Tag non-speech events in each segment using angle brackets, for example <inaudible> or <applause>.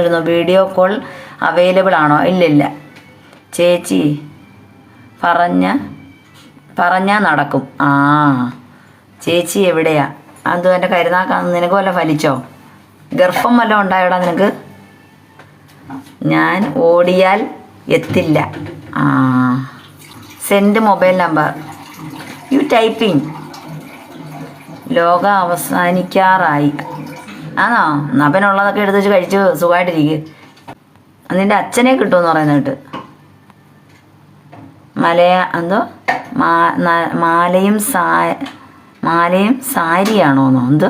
ഇരുന്നു video call available ആണോ? ഇല്ലില്ല. ചേച്ചി പറഞ്ഞ പറഞ്ഞാൽ നടക്കും. ആ ചേച്ചി എവിടെയാ? അതും എന്റെ കരുനാക്കാന്ന് നിനക്ക് വല്ല ഫലിച്ചോ? ഗർഭം വല്ലതും ഉണ്ടായോടാ നിനക്ക്? ഞാൻ ഓടിയാൽ എത്തില്ല. ആ send mobile number you typing ലോകം അവസാനിക്കാറായി. ആണോ? ഉള്ളതൊക്കെ എടുത്ത് വെച്ച് കഴിച്ച് സുഖമായിട്ടിരിക്കും. നിന്റെ അച്ഛനെ കിട്ടുമെന്ന് പറയുന്നത് കേട്ട്. മലയ എന്തോ? മാലയും സാ മാലയും സാരിയാണോന്നോ എന്തോ?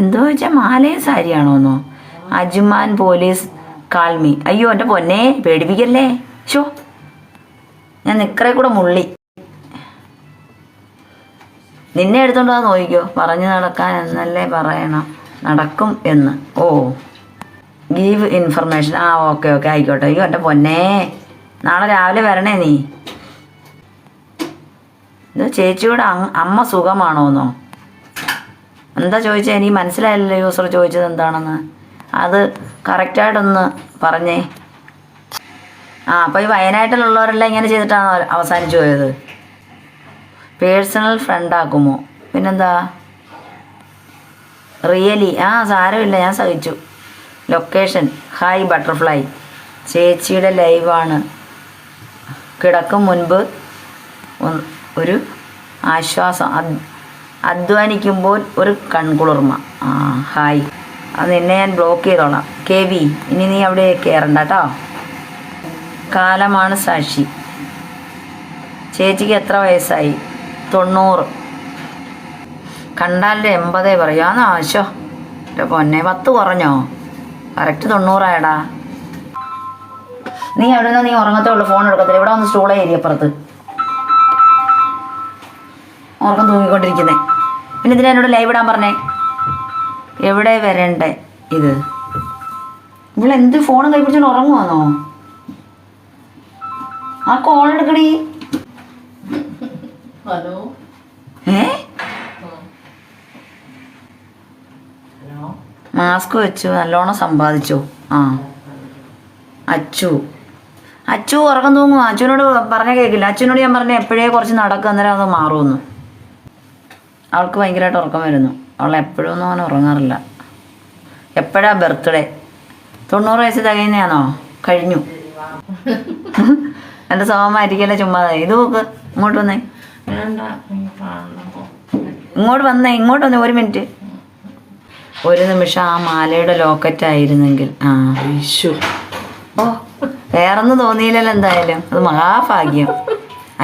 എന്തോ വെച്ചാൽ മാലയും സാരിയാണോന്നോ അജുമാൻ പോലീസ് കാൾമി അയ്യോ എന്റെ പൊന്നെ പേടിപ്പിക്കല്ലേ? ഷോ ഞാൻ നിക്കറെ കൂടെ മുള്ളി. നിന്നെ എടുത്തോണ്ടാ നോക്കിക്കോ. പറഞ്ഞു നടക്കാൻ എന്നല്ലേ പറയണം. നടക്കും എന്ന്. ഓ. ഗീവ് ഇൻഫർമേഷൻ ആ ഓക്കെ ഓക്കെ ആയിക്കോട്ടെ. അയ്യോ എന്റെ പൊന്നേ. നാളെ രാവിലെ വരണേ നീ. ഇത് ചേച്ചിയോട് അമ്മ സുഖമാണോന്നോ? എന്താ ചോദിച്ചത് എനിക്ക് മനസ്സിലായില്ലല്ലോ യൂസർ ചോദിച്ചത് എന്താണെന്ന്. അത് കറക്റ്റായിട്ടൊന്ന് പറഞ്ഞേ. ആ അപ്പോൾ ഈ വയനാട്ടിലുള്ളവരെല്ലാം ഇങ്ങനെ ചെയ്തിട്ടാണ് അവസാനിച്ചു പോയത്? പേഴ്സണൽ ഫ്രണ്ട് ആക്കുമോ പിന്നെന്താ? റിയലി. ആ സാരമില്ല. ഞാൻ സഹിച്ചു. ലൊക്കേഷൻ. Hi butterfly. ചേച്ചിയുടെ ലൈവാണ്. കിടക്കും മുൻപ് ഒരു ആശ്വാസം. അധ്വാനിക്കുമ്പോൾ ഒരു കൺകുളിർമ. ആ ഹായ്. അത് നിന്നെ ഞാൻ ബ്ലോക്ക് ചെയ്തോളാം. കെ വി ഇനി നീ അവിടെ കയറണ്ട കേട്ടോ. കാലമാണ് സാക്ഷി. ചേച്ചിക്ക് എത്ര വയസ്സായി? തൊണ്ണൂറ്. കണ്ടാലേ എൺപതേ പറയാന്ന് ആശോ എന്റെ പൊന്നെ പത്ത് കുറഞ്ഞോ? കറക്റ്റ് തൊണ്ണൂറായടാ. നീ എവിടെ നീ ഉറങ്ങത്തേ ഉള്ളൂ ഫോൺ എടുക്കത്തില്ല. ഇവിടെ ഒന്ന് സ്റ്റൂളേ ഏരിയപ്പുറത്ത് ഉറക്കം തൂങ്ങിക്കൊണ്ടിരിക്കുന്നേ. പിന്നെ ഇതിനെ എന്നോട് ലൈവ് ഇടാൻ പറഞ്ഞേ? എവിടെ വരണ്ടേ ഇത്? ഇവളെന്ത് ഫോണും കൈ പിടിച്ചോണ്ട് ഉറങ്ങുവാന്നോ? ആ കോൾ എടുക്കടി. ഹലോ? മാസ്ക് വെച്ചു നല്ലോണം സമ്പാദിച്ചു. ആ. അച്ചു. അച്ചു ഉറക്കം തൂങ്ങും. അച്ഛനോട് പറഞ്ഞ കേൾക്കില്ല അച്ഛനോട് ഞാൻ പറഞ്ഞ എപ്പോഴേ കുറച്ച് നടക്കുക അന്നേരം അത് മാറുമെന്ന്. അവൾക്ക് ഭയങ്കരമായിട്ട് ഉറക്കം വരുന്നു. അവൾ എപ്പോഴും ഒന്നും അങ്ങനെ ഉറങ്ങാറില്ല. എപ്പോഴാ ബർത്ത്ഡേ? തൊണ്ണൂറ് വയസ്സ് തികയുന്നതാണോ കഴിഞ്ഞു. <laughs> എന്റെ സ്വഭാവമായിരിക്കല്ലേ ചുമ്മാതായി ഇത് നോക്ക് ഇങ്ങോട്ട് വന്നേ. ഇങ്ങോട്ട് വന്നേ ഇങ്ങോട്ട് വന്നേ ഒരു മിനിറ്റ്. ഒരു നിമിഷം ആ മാലയുടെ ലോക്കറ്റ് ആയിരുന്നെങ്കിൽ. ആ വിഷു ഓ വേറൊന്നും തോന്നിയില്ലല്ലോ എന്തായാലും. അത് മഹാഭാഗ്യം.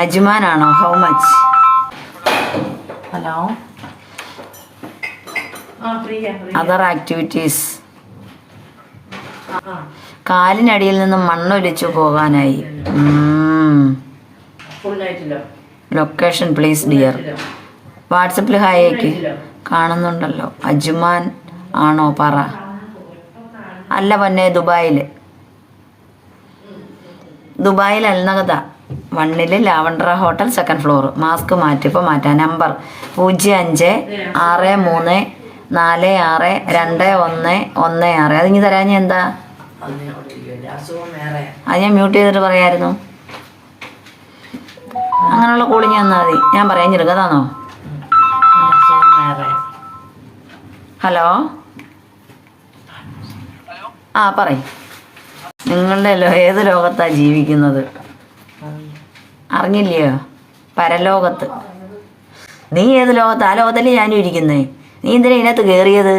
അജ്മാനാണോ? How much hello? Other activities കാലിനടിയിൽ നിന്ന് മണ്ണൊലിച്ചു പോകാനായി. ഫുൾ ആയിട്ടില്ലോ. ലൊക്കേഷൻ പ്ലീസ് ഡിയർ വാട്സപ്പിൽ ഹായ് അയക്ക് കാണുന്നുണ്ടല്ലോ. അജ്മാൻ ആണോ? പറ. അല്ല പൊന്നെ ദുബായിൽ ദുബായിൽ അൽനഗത വണ്ണിൽ Lavender hotel second floor mask മാറ്റി. ഇപ്പോൾ മാറ്റാം. നമ്പർ പൂജ്യം അഞ്ച് ആറ് മൂന്ന് നാല് ആറ് രണ്ട് ഒന്ന് ഒന്ന് ആറ്. അതിങ്ങി തരാഞ്ഞ എന്താ? അത് ഞാൻ മ്യൂട്ട് ചെയ്തിട്ട് പറയായിരുന്നു. അങ്ങനെയുള്ള കൂളിങ് തന്നാൽ മതി. ഞാൻ പറയാൻ ചെറുക്കതാണോ ഹലോ? ആ പറയും. നിങ്ങളുടെ ഏത് ലോകത്താണ് ജീവിക്കുന്നത്? അറിഞ്ഞില്ലയോ? പരലോകത്ത്. നീ ഏത് ലോകത്ത്? ആ ലോകത്തല്ലേ ഞാനും ഇരിക്കുന്നേ. നീ എന്തിനാ ഇതിനകത്ത് കയറിയത്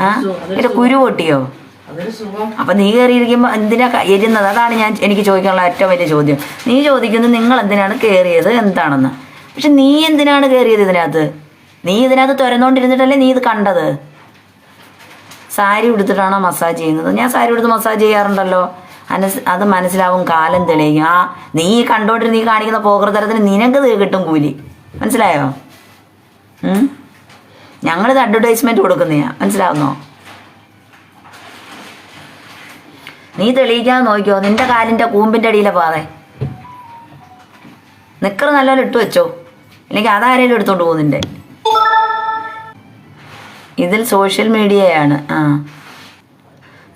ആ, കുരു പൊട്ടിയോ? അപ്പം നീ കയറിയിരിക്കുമ്പോൾ എന്തിനാ കയറുന്നത് അതാണ് ഞാൻ എനിക്ക് ചോദിക്കാനുള്ള ഏറ്റവും വലിയ ചോദ്യം. നീ ചോദിക്കുന്നത് നിങ്ങൾ എന്തിനാണ് കയറിയത് എന്താണെന്ന്. പക്ഷെ നീ എന്തിനാണ് കയറിയത് ഇതിനകത്ത്? നീ ഇതിനകത്ത് തുരന്നുകൊണ്ടിരുന്നിട്ടല്ലേ നീ ഇത് കണ്ടത്? സാരി ഉടുത്തിട്ടാണോ മസാജ് ചെയ്യുന്നത്? ഞാൻ സാരി ഉടുത്ത് മസാജ് ചെയ്യാറുണ്ടല്ലോ. അനസ് അത് മനസ്സിലാവും കാലം തെളിയിക്കും. ആ നീ കണ്ടോണ്ടിരുന്ന് നീ കാണിക്കുന്ന പോകൃതരത്തിന് നിനക്ക് കിട്ടും കൂലി. മനസ്സിലായോ? ഞങ്ങളിത് അഡ്വർടൈസ്മെന്റ് കൊടുക്കുന്നതാ മനസ്സിലാവുന്നോ? നീ തെളിയിക്കാൻ നോക്കിയോ നിന്റെ കാലിന്റെ കൂമ്പിന്റെ അടിയിലെ പാതെ നിക്കർ നല്ലോണം ഇട്ട് വെച്ചോ. അല്ലെങ്കിൽ അതാരേലും എടുത്തോണ്ട് പോകും നിന്റെ. ഇതിൽ സോഷ്യൽ മീഡിയയാണ് ആ.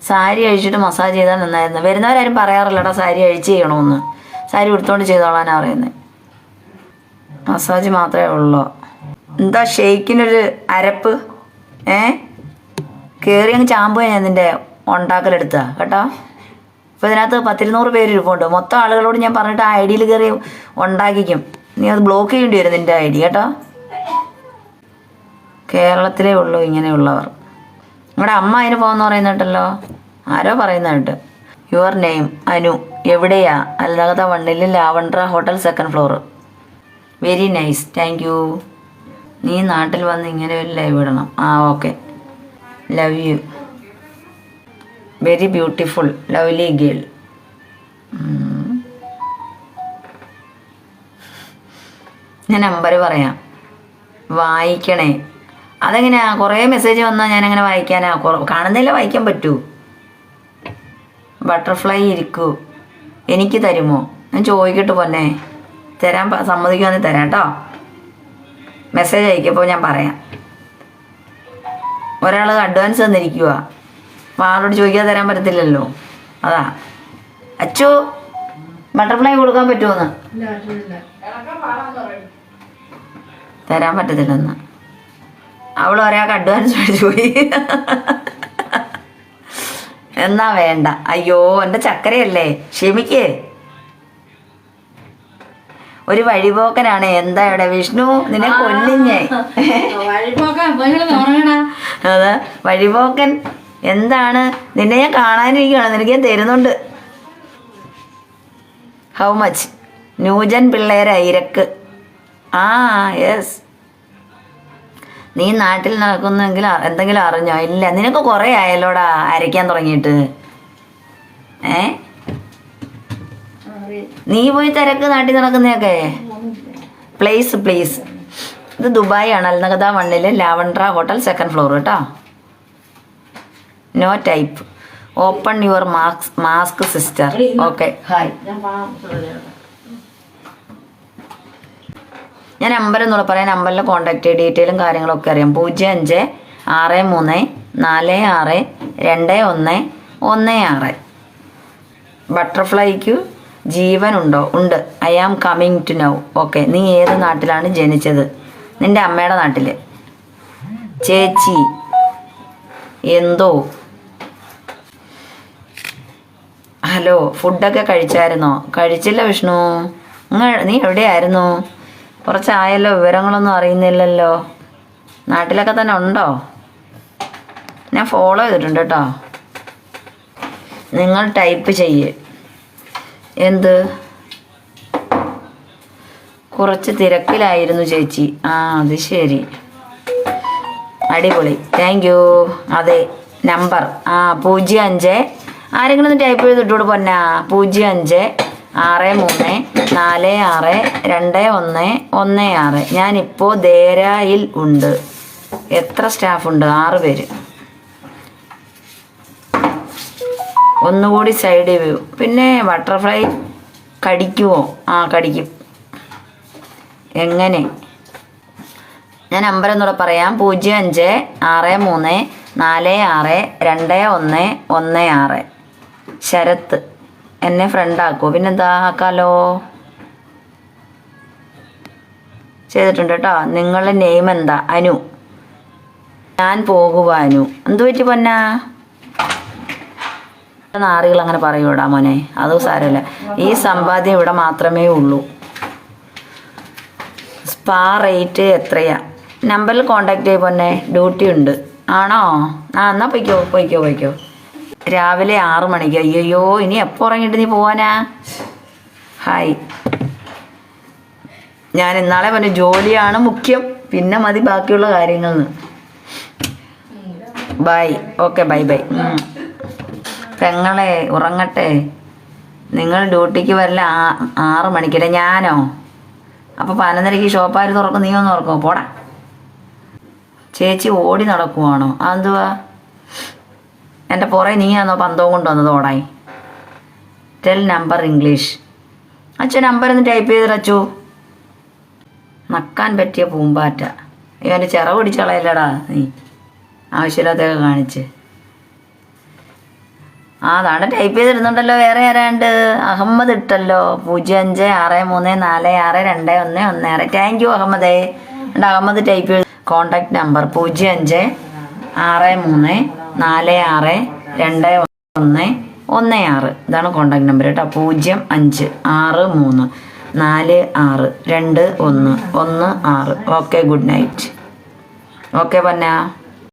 സാരി അഴിച്ചിട്ട് മസാജ് ചെയ്താൽ നന്നായിരുന്നു. വരുന്നവരാരും പറയാറില്ലടാ സാരി അഴിച്ച് ചെയ്യണമെന്ന്. സാരി ഉടുത്തോണ്ട് ചെയ്തോളാനാ പറയുന്നത് മസാജ് മാത്രമേ ഉള്ളൂ. എന്താ ഷെയ്ക്കിനൊരു അരപ്പ്? ഏ? കയറി അങ്ങ് ചാമ്പുക ഞാൻ നിന്റെ ഉണ്ടാക്കലെടുത്ത കേട്ടോ? ഇപ്പോൾ ഇതിനകത്ത് പത്തിരുന്നൂറ് പേര് ഇരിപ്പുണ്ട്. മൊത്തം ആളുകളോട് ഞാൻ പറഞ്ഞിട്ട് ആ ഐ ഡിയിൽ കയറി ഉണ്ടാക്കിക്കും. നീ അത് ബ്ലോക്ക് ചെയ്യേണ്ടി വരും നിന്റെ ഐ ഡി കേട്ടോ? കേരളത്തിലേ ഉള്ളൂ ഇങ്ങനെയുള്ളവർ. നിങ്ങളുടെ അമ്മ അതിന് പോകുന്ന പറയുന്നുണ്ടല്ലോ? ആരോ പറയുന്നുണ്ട്. യുവർ നെയിം അനു എവിടെയാ? അൽനഗത വണ്ണിൽ Lavender hotel second floor very nice thank you നീ നാട്ടിൽ വന്ന് ഇങ്ങനെ ഒരു ലൈവ് ഇടണം. ആ okay love you very beautiful lovely girl ഞാൻ നമ്പർ പറയാം. വായിക്കണേ. അതെങ്ങനെയാ? കുറേ മെസ്സേജ് വന്നാൽ ഞാൻ അങ്ങനെ വായിക്കാനാ കാണുന്നില്ല വായിക്കാൻ പറ്റൂ. ബട്ടർഫ്ലൈ ഇരിക്കൂ. എനിക്ക് തരുമോ? ഞാൻ ചോദിക്കട്ടെ പൊന്നെ. തരാൻ സമ്മതിക്കുവാണെങ്കിൽ തരാം കേട്ടോ മെസ്സേജ് അയക്കുമ്പോൾ ഞാൻ പറയാം. ഒരാൾ അഡ്വാൻസ് തന്നിരിക്കുക അപ്പോൾ ആളോട് ചോദിക്കാതെ തരാൻ പറ്റത്തില്ലല്ലോ. അതാ. അച്ചു ബട്ടർഫ്ലൈ കൊടുക്കാൻ പറ്റുമെന്ന്? തരാൻ പറ്റത്തില്ലെന്ന്. അവൾ ഒരാൾക്ക് അഡ്വാൻസ് മേടിച്ചു പോയി. എന്നാ വേണ്ട. അയ്യോ എന്റെ ചക്കരയല്ലേ? ക്ഷമിക്കേ. ഒരു വഴിപോക്കനാണ്. എന്താ ഇവിടെ വിഷ്ണു? നിന്നെ കൊല്ലിഞ്ഞേ അതാ. വഴിപോക്കൻ എന്താണ്? നിന്നെ ഞാൻ കാണാനിരിക്കുകയാണ്. നിനക്ക് ഞാൻ തരുന്നുണ്ട്. ഹൗ മച്ച് ന്യൂജൻ പിള്ളേരെ ഇരക്ക്. ആ യെസ് നീ നാട്ടിൽ നടക്കുന്നെങ്കിൽ എന്തെങ്കിലും അറിഞ്ഞോ? ഇല്ല. നിനക്ക് കുറേ ആയല്ലോടാ അരയ്ക്കാൻ തുടങ്ങിയിട്ട്. ഏ? നീ പോയി തിരക്ക് നാട്ടിൽ നടക്കുന്നതൊക്കെ? പ്ലേസ് പ്ലീസ് ഇത് ദുബായ് ആണ് അൽനഗദ വണ്ണിലെ ലാവൻഡ്ര ഹോട്ടൽ സെക്കൻഡ് ഫ്ലോർ കേട്ടോ no type open your mask mask sister okay hi ഞാൻ നമ്പർ എന്നുള്ള പറയാം. നമ്പറിൽ കോൺടാക്ട് ഡീറ്റെയിലും കാര്യങ്ങളൊക്കെ അറിയാം. പൂജ്യം അഞ്ച് ആറ് മൂന്ന് നാല് ആറ് രണ്ട് ഒന്ന് ഒന്ന് ആറ്. ബട്ടർഫ്ലൈക്ക് ജീവനുണ്ടോ ഉണ്ട്? I am coming to now okay നീ ഏത് നാട്ടിലാണ് ജനിച്ചത്? നിന്റെ അമ്മയുടെ നാട്ടിൽ ചേച്ചി. എന്തോ. ഹലോ ഫുഡൊക്കെ കഴിച്ചായിരുന്നോ? കഴിച്ചില്ല വിഷ്ണു. നിങ്ങൾ നീ എവിടെയായിരുന്നു? കുറച്ചായല്ലോ വിവരങ്ങളൊന്നും അറിയുന്നില്ലല്ലോ. നാട്ടിലൊക്കെ തന്നെ ഉണ്ടോ? ഞാൻ ഫോളോ ചെയ്തിട്ടുണ്ട് കേട്ടോ. നിങ്ങൾ ടൈപ്പ് ചെയ്യ്. എന്ത്? കുറച്ച് തിരക്കിലായിരുന്നു ചേച്ചി. ആ അത് ശരി. അടിപൊളി. താങ്ക് യു അതെ നമ്പർ ആ പൂജ്യം അഞ്ച് ആരെങ്കിലും ഒന്ന് ടൈപ്പ് ചെയ്തിട്ടോട് പൊന്നാ? പൂജ്യം അഞ്ച് ആറ് മൂന്ന് നാല് ആറ് രണ്ട് ഒന്ന് ഒന്ന് ആറ്. ഞാനിപ്പോൾ ദേരായിൽ ഉണ്ട്. എത്ര സ്റ്റാഫ് ഉണ്ട്? ആറ് പേര്. ഒന്നുകൂടി സൈഡ് വ്യൂ പിന്നെ ബട്ടർഫ്ലൈ കടിക്കുമോ ആ കടിക്കും. എങ്ങനെ? ഞാൻ നമ്പർ എന്നൂടെ പറയാം. പൂജ്യം അഞ്ച് ആറ് മൂന്ന് നാല് ആറ് രണ്ട് ഒന്ന് ഒന്ന് ആറ്. ശരത്ത്. എന്നെ ഫ്രണ്ടാക്കൂ പിന്നെന്താ? ആക്കാലോ? ചെയ്തിട്ടുണ്ട് കേട്ടോ നിങ്ങളുടെ നെയിം എന്താ? അനു. ഞാൻ പോകുക അനു. എന്തു പറ്റി പൊന്നാ? നാറികൾ അങ്ങനെ പറയൂടാ മോനെ. അത് സാരമില്ല. ഈ സമ്പാദ്യം ഇവിടെ മാത്രമേ ഉള്ളൂ. സ്പാ റേറ്റ് എത്രയാ? നമ്പറിൽ കോണ്ടാക്ട് ചെയ്യ പൊന്നെ. ഡ്യൂട്ടി ഉണ്ട്. ആണോ? ആ എന്നാ പൊയ്ക്കോ പൊയ്ക്കോ പൊയ്ക്കോ. രാവിലെ ആറ് മണിക്ക്. അയ്യോ ഇനി എപ്പോൾ ഉറങ്ങിയിട്ട് നീ പോവാനാ? ഹായ്. ഞാൻ ഇന്നാളെ പറഞ്ഞു ജോലിയാണ് മുഖ്യം. പിന്നെ മതി ബാക്കിയുള്ള കാര്യങ്ങൾ ബൈ. Okay bye bye. പെങ്ങളെ ഉറങ്ങട്ടെ. നിങ്ങൾ ഡ്യൂട്ടിക്ക് വരല ആറ് മണിക്കല്ലേ. ഞാനോ? അപ്പോൾ പതിനൊന്നരയ്ക്ക് ഷോപ്പാര് തുറക്കും. നീ ഒന്ന് തുറക്കുമോ പോടാ. ചേച്ചി ഓടി നടക്കുവാണോ? അതെന്തുവാ? എന്റെ പുറകെ നീയാണോ പന്തവും കൊണ്ടുവന്നത് ഓടായി. ടെൽ നമ്പർ ഇംഗ്ലീഷ് അച്ഛൻ നമ്പർ ഒന്ന് ടൈപ്പ് ചെയ്തിടച്ചു നക്കാൻ പറ്റിയ പൂമ്പാറ്റ. ഇവന്റെ ചിറവ് പിടിച്ച് കളയില്ലടാ നീ. ആവശ്യമില്ലാത്തൊക്കെ കാണിച്ച്. ആ അതാണ് ടൈപ്പ് ചെയ്തിരുന്നുണ്ടല്ലോ വേറെ ആരാണ്ട്. അഹമ്മദ് ഇട്ടല്ലോ. പൂജ്യം അഞ്ച് ആറ് മൂന്ന് നാല് ആറ് രണ്ട് ഒന്ന് ഒന്ന് ആറ്. താങ്ക് യു അഹമ്മദേ. അഹമ്മദ് ടൈപ്പ് ചെയ്ത്. കോണ്ടാക്ട് നമ്പർ പൂജ്യം അഞ്ച് ആറ് മൂന്ന് നാല് ആറ് രണ്ട് ഒന്ന് ഒന്ന് ആറ്. ഇതാണ് കോണ്ടാക്ട് നമ്പർ കേട്ടോ. പൂജ്യം അഞ്ച് ആറ് മൂന്ന് നാല് ആറ് രണ്ട് ഒന്ന് ഒന്ന് ആറ്. ഓക്കെ ഗുഡ് നൈറ്റ് ഓക്കെ പന്ന.